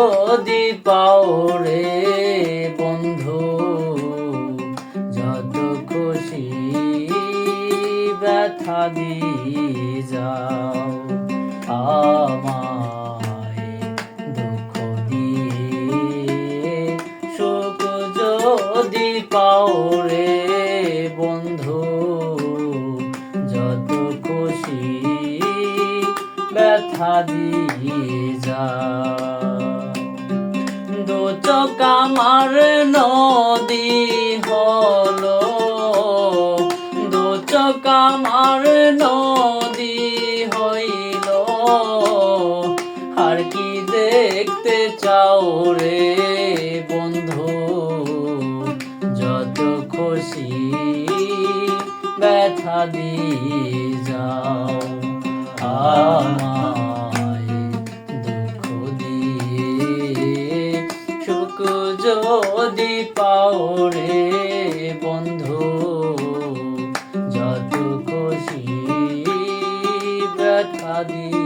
যদি পাও রে বন্ধু, যত খুশি ব্যথা দি যাও, আমায় দুঃখ দিয়ে সুখ যদি পাও রে বন্ধু, যত খুশি ব্যথা দিয়ে যাও। চোখ আমার নদী হলো। দু চোখ আমার নদী হইল। আর কি দেখতে চাও রে বন্ধু? যত খুশি ব্যথা দিয়ে যাও। আমায় যদি পাও রে বন্ধু যত খুশি ব্যথা দিয়ে